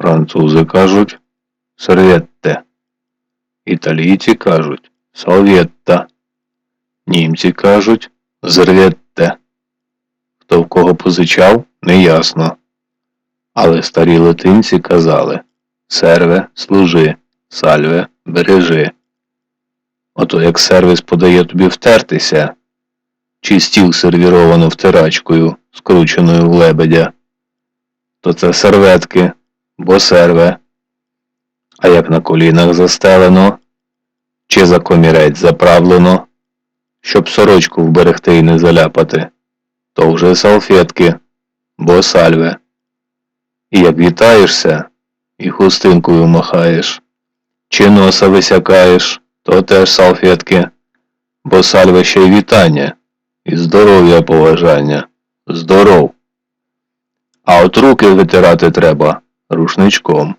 Французи кажуть серветте. Італійці кажуть салветта. Німці кажуть зерветте. Хто в кого позичав, неясно. Але старі латинці казали серве служи, сальве бережи. Ото як сервіс подає тобі втертися, чи стіл сервіровано втирачкою, скрученою в лебедя, то це серветки, бо серве. А як на колінах застелено, чи за комірець заправлено, щоб сорочку вберегти і не заляпати, то вже салфетки, бо сальве. І як вітаєшся, і хустинкою махаєш, чи носа висякаєш, то теж салфетки, бо сальве ще й вітання, і здоров'я поважання, здоров. А от руки витирати треба рушничком.